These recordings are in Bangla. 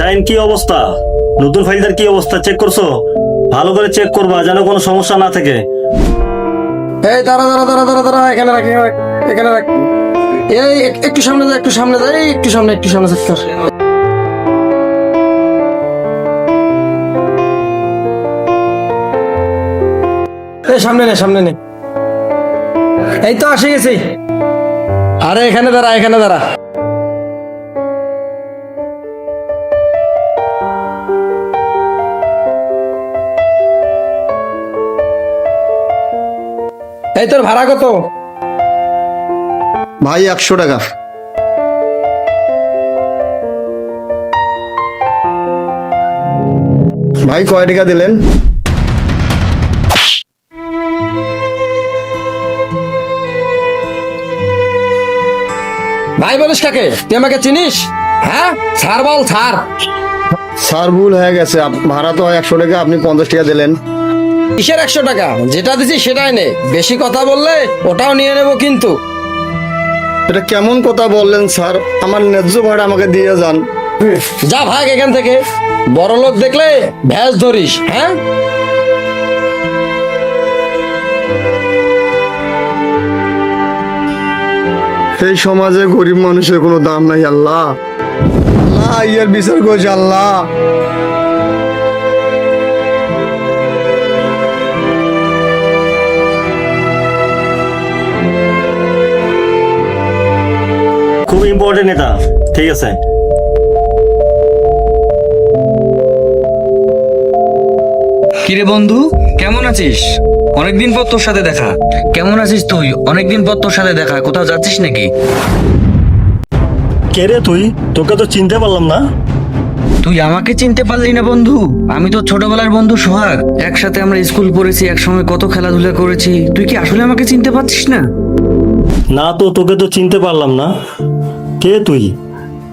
শাইন কি অবস্থা? নতুন ফাইলটার কি অবস্থা? চেক করছ? ভালো করে চেক করবা যেন কোনো সমস্যা না থাকে। এই দাঁড়া দাঁড়া দাঁড়া দাঁড়া এখানে রাখ এখানে রাখ, এই একটু সামনে যা একটু সামনে যা এই একটু সামনে একটু সামনে কর এই সামনে নে সামনে নে। এই তো আসে গেছি। আরে এখানে দাঁড়া এখানে দাঁড়া। এই তোর ভাড়া কত? ভাই একশো টাকা। ভাই কয় টাকা দিলেন? ভাই বলিস কাকে? তুই আমাকে চিনিস? হ্যাঁ? ছাড় বল ছাড়। স্যার ভুল হয়ে গেছে। ভাড়া তো হয় একশো টাকা আপনি পঞ্চাশ টাকা দিলেন। কিসের একশো টাকা? যেটা দিছি সেটাই নে। বেশি কথা বললে ওটাও নিয়ে নেব কিন্তু। এটা কেমন কথা বললেন স্যার? আমার ন্যায্য ভাড়া আমাকে দিয়ে যান। যা ভাগ এখান থেকে। বড় লোক দেখলে ভ্যাস ধরিস হ্যাঁ? এই সমাজে গরিব মানুষের কোনো দাম নাই আল্লাহ। আল্লাহ ইয়ার বিচার করছে আল্লাহ। ইম্পর্টেন্ট এটা ঠিক আছে? কিরে বন্ধু কেমন আছিস? অনেকদিন পর তোর সাথে দেখা। কেমন আছিস তুই? অনেকদিন পর তোর সাথে দেখা। কোথাও যাচ্ছিস নাকি? কে রে তুই? তোকে তো চিনতে পারলাম না। তুই আমাকে চিনতে পারলি না বন্ধু। আমি তো ছোটবেলার বন্ধু সোহাগ। একসাথে আমরা স্কুল পড়েছি একসঙ্গে কত খেলাধুলা করেছি। তুই কি আসলে আমাকে চিনতে পারছিস না? না তো তোকে তো চিনতে পারলাম না। কে তুই?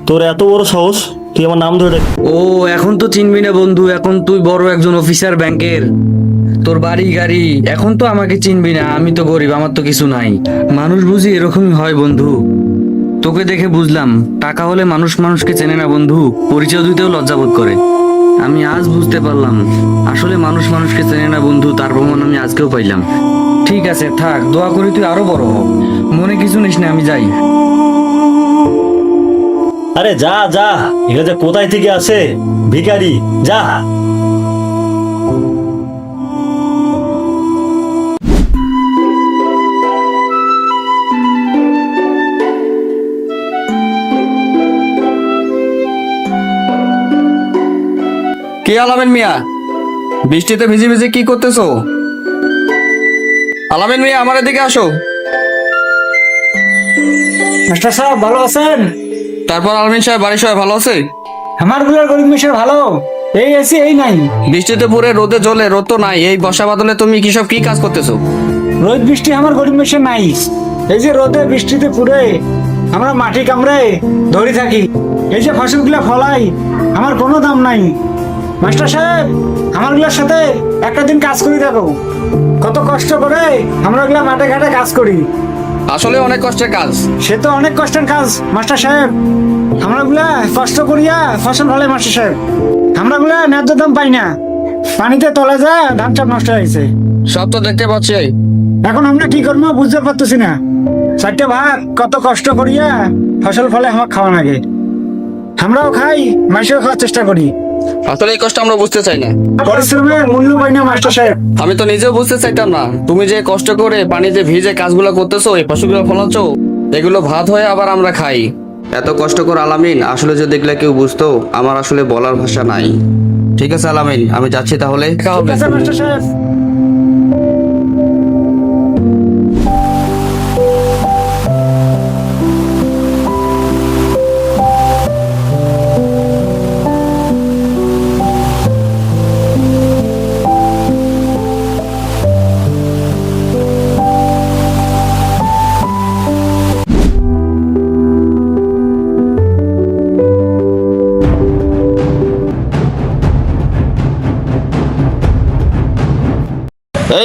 তোর এত বড় সাহস? তুই আমার নাম ধরে ও, এখন তো চিনবি না বন্ধু, এখন তুই বড় একজন অফিসার ব্যাংকের তোর বাড়ি, গাড়ি, এখন তো আমাকে চিনবি না, আমি তো গরিব, আমার তো কিছু নাই। মানুষ বুঝি এরকমই হয় বন্ধু। তোকে দেখে বুঝলাম, টাকা হলে মানুষ মানুষকে চেনে না বন্ধু, পরিচয় দিতেও লজ্জাবোধ করে। আমি আজ বুঝতে পারলাম, আসলে মানুষ মানুষকে চেনে না বন্ধু, তার প্রমাণ আমি আজকেও পাইলাম। ঠিক আছে, থাক, দোয়া করি তুই আরও বড় হ। মনে কিছু নিস না, আমি যাই। আরে যা যা। এটা যে কোথায় থেকে আসে? ভিখারি যা। কে আলামিন মিয়া? বৃষ্টিতে ভিজে ভিজে কি করতেছো? আলামিন মিয়া আমার এদিকে আসো। মাস্টার সাহেব ভালো আছেন? তারপর আলমিন সাহেব বাড়ির সবাই ভালো আছে? আমারগুলার গরিব মিশে ভালো। এই এসি এই নাই। বৃষ্টিতে পুরে রোদে জ্বলে রোদ তো নাই। এই বর্ষা বাদলে তুমি কি সব কি কাজ করতেছো? রোদ বৃষ্টি আমার গরিব মিশে নাই। এই যে রোদে বৃষ্টিতে পুরে আমরা মাটি কামড়ে ধরে থাকি। এই যে ফসলগুলা ফলাই আমার কোনো দাম নাই। মাস্টার সাহেব আমারগুলার সাথে একটা দিন কাজ করি দেখো কত কষ্ট করে আমরা গুলা মাঠে ঘাটে কাজ করি। আসলে অনেক কষ্টের কাজ। সে তো অনেক কষ্টের কাজ মাস্টার সাহেব। আমরা গুলা কষ্ট করিয়া ফসল ফলে মাস্টার সাহেব। আমরা গুলা ন্যায্য দাম পাই না। পানিতে তলে যা ধান চাপ নষ্ট হয়েছে সব তো দেখতে পাচ্ছি। এখন আমরা কি করব বুঝতে পারতেছি না। চারটে ভাগ কত কষ্ট করিয়া ফসল ফলে আমার খাওয়া লাগে আমরাও খাই মাসেও খাওয়ার চেষ্টা করি। আসলে এই কষ্ট আমরা বুঝতে চাই না। পরিশ্রমের মূল্য পাই না মাস্টার সাহেব। আমি তো নিজেও বুঝতে চাইতাম না। তুমি যে কষ্ট করে পানিতে ভিজে কাজগুলো করতেছো এই পশুগুলো ফলাচ্ছো এগুলো ভাত হয়ে আবার আমরা খাই। এত কষ্ট কর আলামিন আসলে যদি এগুলো কেউ বুঝতো আমার আসলে বলার ভাষা নাই। ঠিক আছে আলামিন আমি যাচ্ছি তাহলে।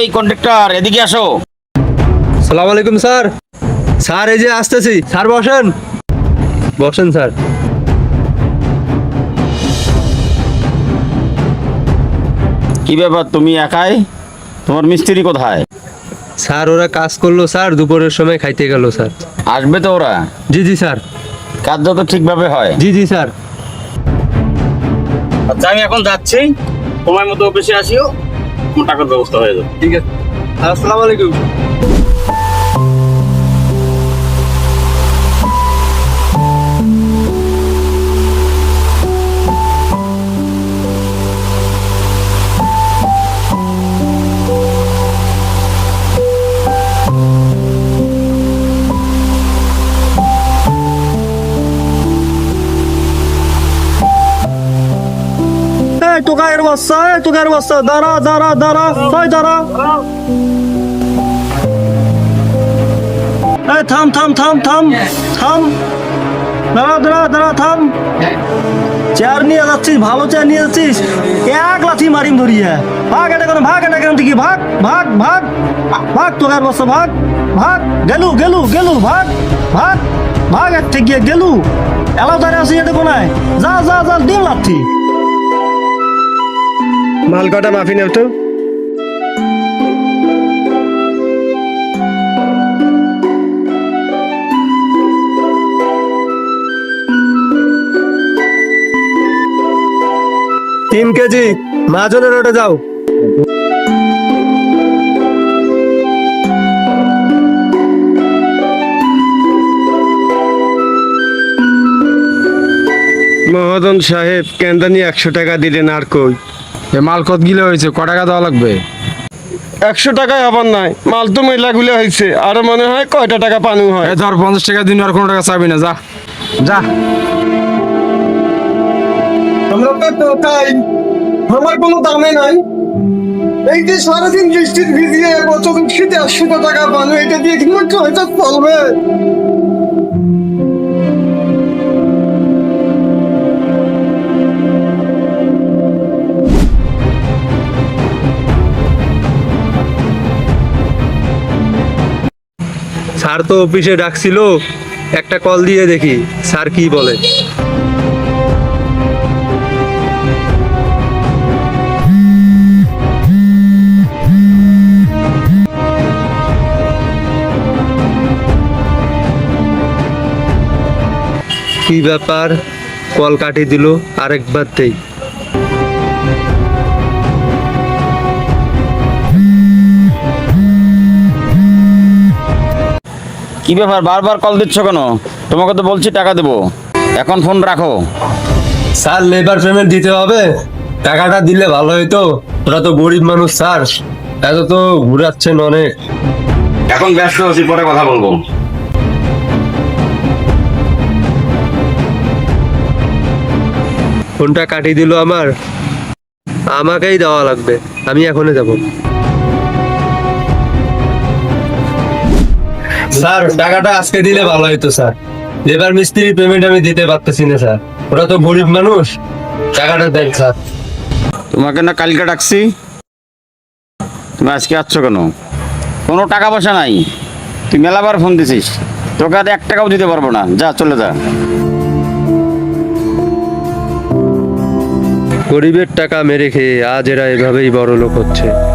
এই কন্ডাক্টর এদিকে আসো। সালাম আলাইকুম স্যার। স্যার এই যে আসতেছি। স্যার বসেন। বসেন স্যার। কি ব্যাপার তুমি একাই? তোমার মিস্ত্রি কোথায়? স্যার ওরা কাজ করল স্যার। দুপুরের সময় খাইতে গেল স্যার। আসবে তো ওরা? জি জি স্যার। কাজ যত ঠিকভাবে হয়। জি জি স্যার। আচ্ছা আমি এখন যাচ্ছি। সময় মতো অফিসে আসিও। টাকার ব্যবস্থা হয়ে যাবে। ঠিক আছে। আসসালামু আলাইকুম। এই তোকায়ের বাচ্চা দাঁড়া দাঁড়া দাঁড়া, ওই দাঁড়া। এই থাম থাম থাম থাম থাম। দাঁড়া দাঁড়া দাঁড়া, থাম। চেয়ার নিয়ে যাচ্ছিস, ভালো চেয়ার নিয়ে যাচ্ছিস। এক লাথি মারিম ধরিয়ে। ভাগ এটা কেন, ভাগ এটা কেন থেকে ভাগ ভাগ ভাগ। ভাগ তোকায়ের বাচ্চা ভাগ ভাগ। গেলু গেলু গেলু, ভাগ ভাগ। ভাগ এক থেকে গেলু। এলাও দাঁড়িয়ে আছি এটা কোনায়। যা যা যা দিন লাথি। মাল কটা মাফি নেব তো। তিন কেজি মাঝনের রোডে যাও। মহাজন সাহেব, কেন্দানি একশো টাকা দিলেন আর কই? এ মাল কত গিলে হয়েছে? ক টাকা দেওয়া লাগবে? একশো টাকায় আবার নাই। মাল তো মেলাগুলো হয়েছে। আর মনে হয় কয়টা টাকা পানু হয়। এ ধর পঞ্চাশ টাকা দিন আর কোনো টাকা চাবি না যা। যা। আমরা তো টোকাই আমার কোনো দামে নাই। এই যে সারাদিন বৃষ্টির ভিজিয়ে বছর শীতে একশো টাকা পানু এটা দিয়ে কি আমার কয়টা চলবে? স্যার তো অফিসে ডাকছিল, একটা কল দিয়ে দেখি, স্যার কি বলে। কি ব্যাপার? কল কাটি দিল, আরেকবার দেই। কি ব্যাপার বারবার কল দিচ্ছ কেন? তোমাকে তো বলছি টাকা দেবো। এখন ফোন রাখো। স্যার লেবার পেমেন্ট দিতে হবে। টাকাটা দিলে ভালো হইতো। ওরা তো গরিব মানুষ স্যার। এত তো ঘুরাচ্ছেন অনেক। এখন ব্যস্ত আছি পরে কথা বলব। ফোনটা কাটিয়ে দিল আমার। আমাকেই দেওয়া লাগবে। আমি এখনই যাব। স্যার টাকাটা আজকে দিলে ভালো হইতো স্যার। লেবার মিস্ত্রি পেমেন্ট আমি দিতে পারতেছি না স্যার। ওরা তো গরিব মানুষ। টাকাটা দেন স্যার। তোমাকে না কালকে ডাকছি? তুমি আজকে আসছো কেন? কোনো টাকা পয়সা নাই। তুই মেলাবার ফোন দিছিস। তোকে আর এক টাকাও দিতে পারব না। যা চলে যা। গরিবের টাকা মেরে খেয়ে আজ এরা এভাবেই বড় লোক হচ্ছে।